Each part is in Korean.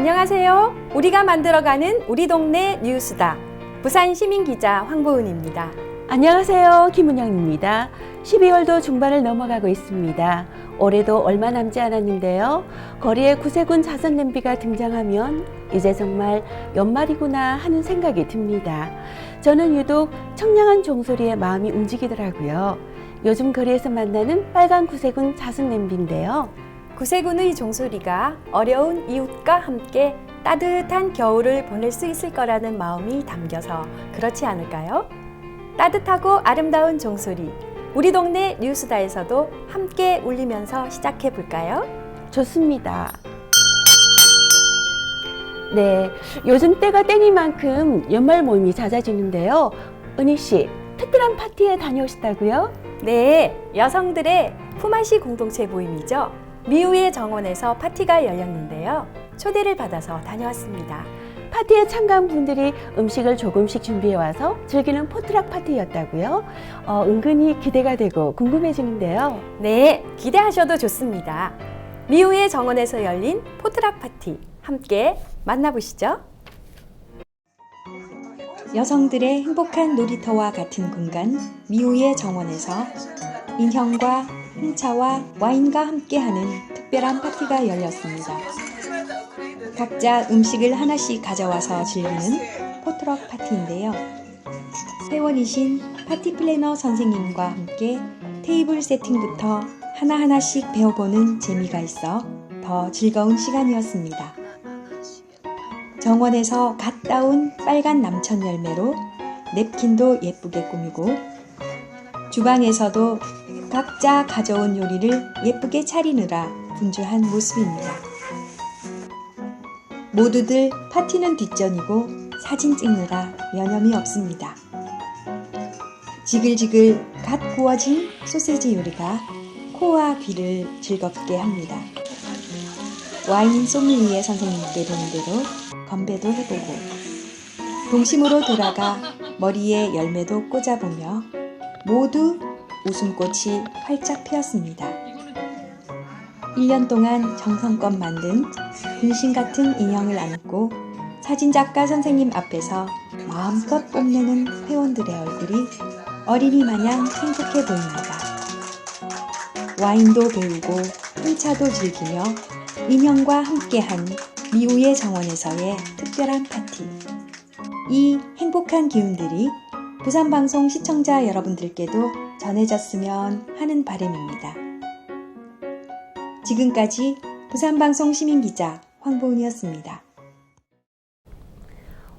안녕하세요. 우리가 만들어가는 우리 동네 뉴스다. 부산 시민 기자 황보은입니다. 안녕하세요. 김은영입니다. 12월도 중반을 넘어가고 있습니다. 올해도 얼마 남지 않았는데요. 거리에 구세군 자선 냄비가 등장하면 이제 정말 연말이구나 하는 생각이 듭니다. 저는 유독 청량한 종소리에 마음이 움직이더라고요. 요즘 거리에서 만나는 빨간 구세군 자선 냄비인데요. 구세군의 종소리가 어려운 이웃과 함께 따뜻한 겨울을 보낼 수 있을 거라는 마음이 담겨서 그렇지 않을까요? 따뜻하고 아름다운 종소리. 우리 동네 뉴스다에서도 함께 울리면서 시작해 볼까요? 좋습니다. 네, 요즘 때가 때니만큼 연말 모임이 잦아지는데요. 은희 씨, 특별한 파티에 다녀오셨다고요? 네, 여성들의 품앗이 공동체 모임이죠. 미우의 정원에서 파티가 열렸는데요. 초대를 받아서 다녀왔습니다. 파티에 참가한 분들이 음식을 조금씩 준비해 와서 즐기는 포트락 파티였다고요? 어, 은근히 기대가 되고 궁금해지는데요. 네, 기대하셔도 좋습니다. 미우의 정원에서 열린 포트락 파티 함께 만나보시죠. 여성들의 행복한 놀이터와 같은 공간 미우의 정원에서 인형과 홍차와 와인과 함께하는 특별한 파티가 열렸습니다. 각자 음식을 하나씩 가져와서 즐기는 포트럭 파티인데요. 회원이신 파티 플래너 선생님과 함께 테이블 세팅부터 하나하나씩 배워보는 재미가 있어 더 즐거운 시간이었습니다. 정원에서 갓 따온 빨간 남천 열매로 냅킨도 예쁘게 꾸미고 주방에서도 각자 가져온 요리를 예쁘게 차리느라 분주한 모습입니다. 모두들 파티는 뒷전이고 사진 찍느라 여념이 없습니다. 지글지글 갓 구워진 소세지 요리가 코와 귀를 즐겁게 합니다. 와인 소믈리에 선생님께 배운 대로 건배도 해보고 동심으로 돌아가 머리에 열매도 꽂아보며 모두 웃음꽃이 활짝 피었습니다. 1년 동안 정성껏 만든 분신 같은 인형을 안고 사진작가 선생님 앞에서 마음껏 뽐내는 회원들의 얼굴이 어린이 마냥 행복해 보입니다. 와인도 배우고 홍차도 즐기며 인형과 함께한 미우의 정원에서의 특별한 파티. 이 행복한 기운들이 부산방송 시청자 여러분들께도 전해졌으면 하는 바람입니다. 지금까지 부산방송 시민기자 황보은이었습니다.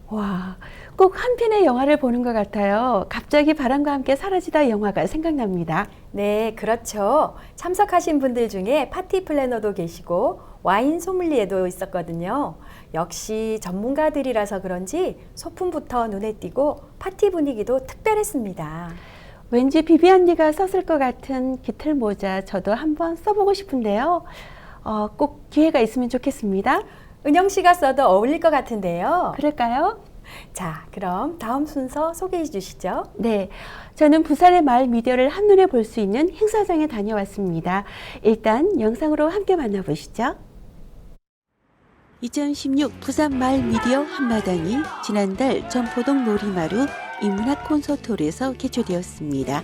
와, 꼭 한 편의 영화를 보는 것 같아요. 갑자기 바람과 함께 사라지다 영화가 생각납니다. 네, 그렇죠. 참석하신 분들 중에 파티 플래너도 계시고 와인 소믈리에도 있었거든요. 역시 전문가들이라서 그런지 소품부터 눈에 띄고 파티 분위기도 특별했습니다. 왠지 비비안니가 썼을 것 같은 깃털 모자 저도 한번 써보고 싶은데요. 어, 꼭 기회가 있으면 좋겠습니다. 은영 씨가 써도 어울릴 것 같은데요. 그럴까요? 자, 그럼 다음 순서 소개해 주시죠. 네, 저는 부산의 마을 미디어를 한눈에 볼 수 있는 행사장에 다녀왔습니다. 일단 영상으로 함께 만나보시죠. 2016 부산 마을 미디어 한마당이 지난달 전포동 놀이마루 인문학 콘서트홀에서 개최되었습니다.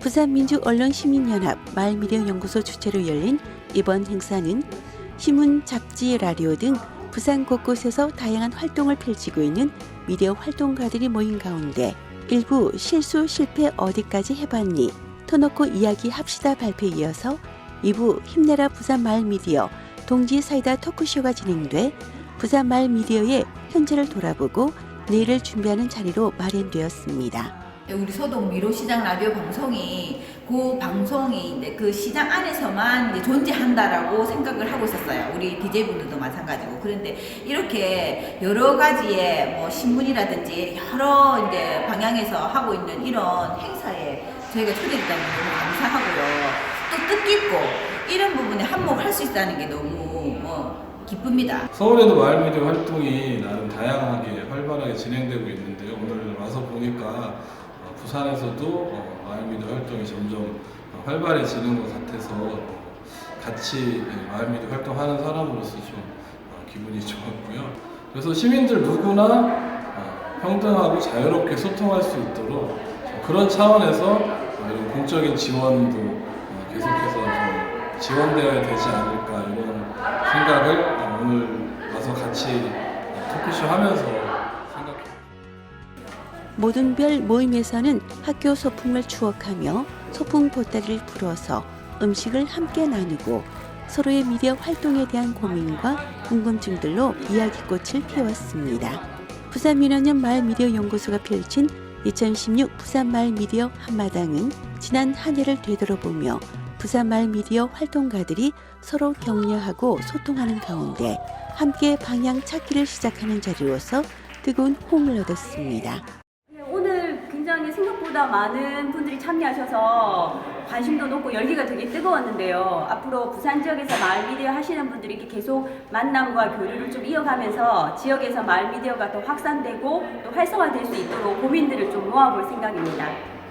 부산민주언론시민연합 마을미디어 연구소 주최로 열린 이번 행사는 신문, 잡지, 라디오 등 부산 곳곳에서 다양한 활동을 펼치고 있는 미디어 활동가들이 모인 가운데 일부 실수 실패 어디까지 해봤니 터놓고 이야기 합시다 발표에 이어서 2부 힘내라 부산 마을 미디어 동지 사이다 토크쇼가 진행돼 부산 마을 미디어의 현재를 돌아보고 내일을 준비하는 자리로 마련되었습니다. 우리 소동 미로시장 라디오 방송이 그 방송이 이제 그 시장 안에서만 이제 존재한다라고 생각을 하고 있었어요. 우리 DJ분들도 마찬가지고. 그런데 이렇게 여러 가지의 뭐 신문이라든지 여러 이제 방향에서 하고 있는 이런 행사에 저희가 초대됐다는 게 너무 감사하고요. 또 뜻깊고 이런 부분에 한몫할 수 있다는 게 너무 뭐 기쁩니다. 서울에도 마을미디어 활동이 나름 다양하게 활발하게 진행되고 있는데요. 오늘 와서 보니까 어, 부산에서도 어, 마을미디어 활동이 점점 어, 활발해지는 것 같아서 어, 같이 예, 마을미디어 활동하는 사람으로서 좀 어, 기분이 좋았고요. 그래서 시민들 누구나 어, 평등하고 자유롭게 소통할 수 있도록 그런 차원에서 어, 이런 공적인 지원도 어, 계속해서 좀 지원되어야 되지 않을까 이런 생각을 어, 오늘 와서 같이 토크쇼 하면서. 모든 별 모임에서는 학교 소풍을 추억하며 소풍 보따리를 풀어서 음식을 함께 나누고 서로의 미디어 활동에 대한 고민과 궁금증들로 이야기꽃을 피웠습니다. 부산 민원연 마을 미디어 연구소가 펼친 2016 부산 마을 미디어 한마당은 지난 한 해를 되돌아보며 부산 마을 미디어 활동가들이 서로 격려하고 소통하는 가운데 함께 방향 찾기를 시작하는 자리로서 뜨거운 호응을 얻었습니다. 네, 오늘 굉장히 생각보다 많은 분들이 참여하셔서 관심도 높고 열기가 되게 뜨거웠는데요. 앞으로 부산 지역에서 마을 미디어 하시는 분들이 계속 만남과 교류를 좀 이어가면서 지역에서 마을 미디어가 더 확산되고 또 활성화될 수 있도록 고민들을 좀 모아볼 생각입니다.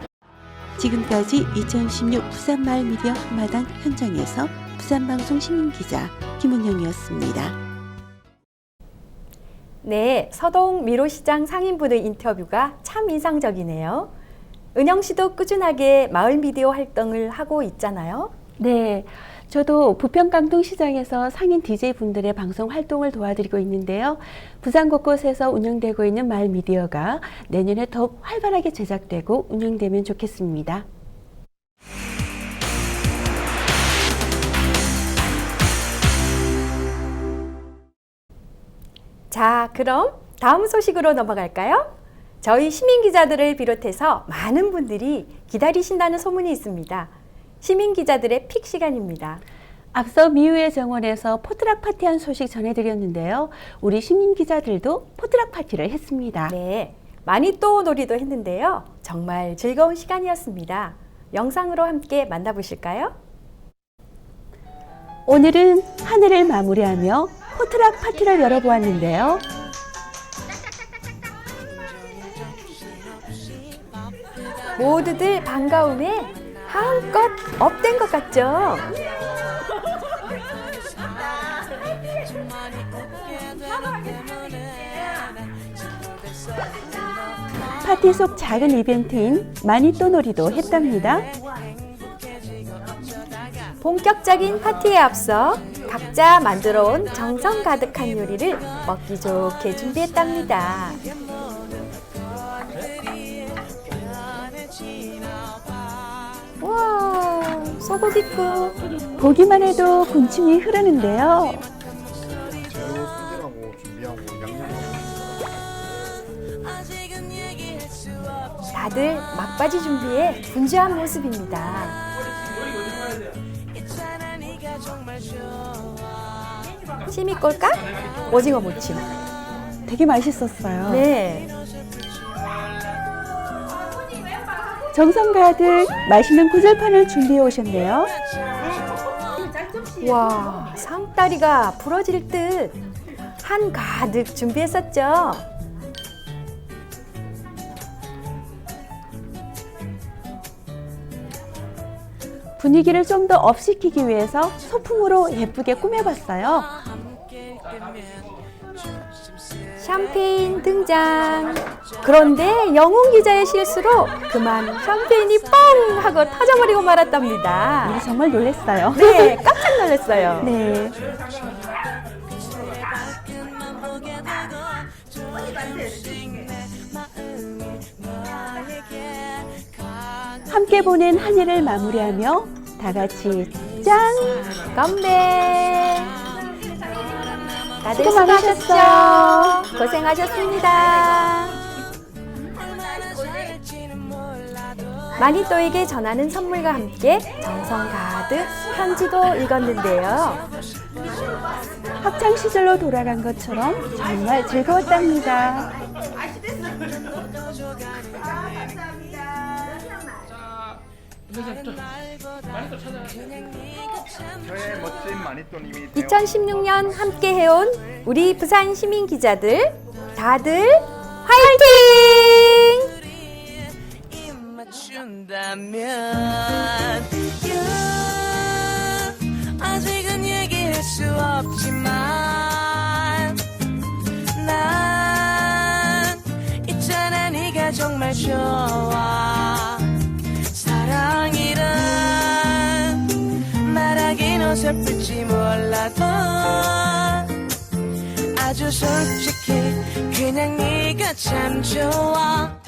지금까지 2016 부산 마을 미디어 한마당 현장에서 부산방송 시민기자 김은영이었습니다. 네, 서동 미로시장 상인분의 인터뷰가 참 인상적이네요. 은영 씨도 꾸준하게 마을 미디어 활동을 하고 있잖아요. 네. 저도 부평 강동시장에서 상인 DJ 분들의 방송 활동을 도와드리고 있는데요. 부산 곳곳에서 운영되고 있는 마을 미디어가 내년에 더욱 활발하게 제작되고 운영되면 좋겠습니다. 자, 그럼 다음 소식으로 넘어갈까요? 저희 시민 기자들을 비롯해서 많은 분들이 기다리신다는 소문이 있습니다. 시민 기자들의 픽 시간입니다. 앞서 미우의 정원에서 포트락 파티한 소식 전해드렸는데요. 우리 시민 기자들도 포트락 파티를 했습니다. 네, 많이 또 놀이도 했는데요. 정말 즐거운 시간이었습니다. 영상으로 함께 만나보실까요? 오늘은 한 해를 마무리하며 포트락 파티를 열어보았는데요. 모두들 반가움에 한껏 업된 것 같죠? 파티 속 작은 이벤트인 마니또 놀이도 했답니다. 본격적인 파티에 앞서 각자 만들어 온 정성 가득한 요리를 먹기 좋게 준비했답니다. 소고기국. 보기만 해도 군침이 흐르는데요. 재료 손질하고 준비하고 양념하고 다들 막바지 준비에 분주한 모습입니다. 시미꼴까? 오징어 무침. 되게 맛있었어요. 네. 정성 가득 맛있는 구절판을 준비해 오셨네요. 와, 상다리가 부러질 듯 한 가득 준비했었죠. 분위기를 좀 더 업시키기 위해서 소품으로 예쁘게 꾸며봤어요. 샴페인 등장. 그런데 영웅 기자의 실수로 그만 샴페인이 뻥 하고 터져버리고 말았답니다. 우리 정말 놀랐어요. 네, 깜짝 놀랐어요. 네. 함께 보낸 한 해를 마무리하며 다 같이 짠! 건배. 다들 수고 수고하셨죠? 고생하셨습니다. 마니또에게 전하는 선물과 함께 정성 가득 편지도 읽었는데요. 학창 시절로 돌아간 것처럼 정말 즐거웠답니다. 2016년 함께 해온 우리 부산 시민 기자들 다들 화이팅! 아직은 얘기할 수 없지만 난 있잖아 네가 정말 좋아 말하긴 어설플지 몰라도 아주 솔직히 그냥 네가 참 좋아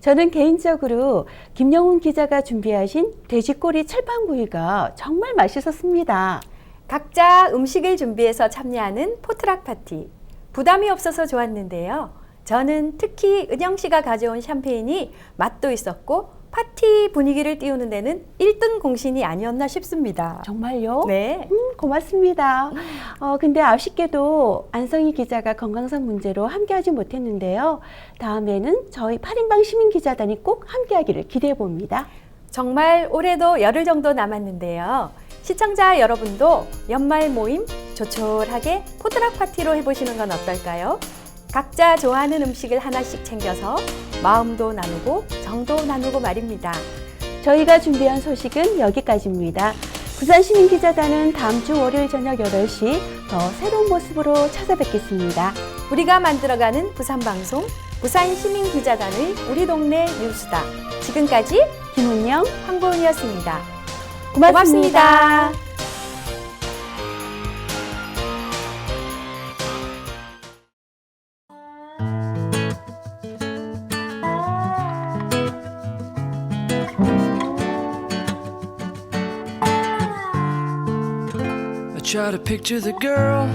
저는 개인적으로 김영훈 기자가 준비하신 돼지꼬리 철판구이가 정말 맛있었습니다. 각자 음식을 준비해서 참여하는 포트락 파티. 부담이 없어서 좋았는데요. 저는 특히 은영 씨가 가져온 샴페인이 맛도 있었고 파티 분위기를 띄우는 데는 1등 공신이 아니었나 싶습니다. 정말요? 네. 음, 고맙습니다. 어, 근데 아쉽게도 안성희 기자가 건강상 문제로 함께하지 못했는데요. 다음에는 저희 8인방 시민 기자단이 꼭 함께하기를 기대해 봅니다. 정말 올해도 열흘 정도 남았는데요. 시청자 여러분도 연말 모임 조촐하게 포트락 파티로 해보시는 건 어떨까요? 각자 좋아하는 음식을 하나씩 챙겨서 마음도 나누고 정도 나누고 말입니다. 저희가 준비한 소식은 여기까지입니다. 부산 시민 기자단은 다음 주 월요일 저녁 8시 더 새로운 모습으로 찾아뵙겠습니다. 우리가 만들어가는 부산 방송 부산 시민 기자단의 우리 동네 뉴스다. 지금까지 김은영 황보은이었습니다. 고맙습니다. 고맙습니다. Try to picture the girl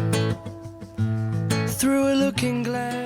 through a looking glass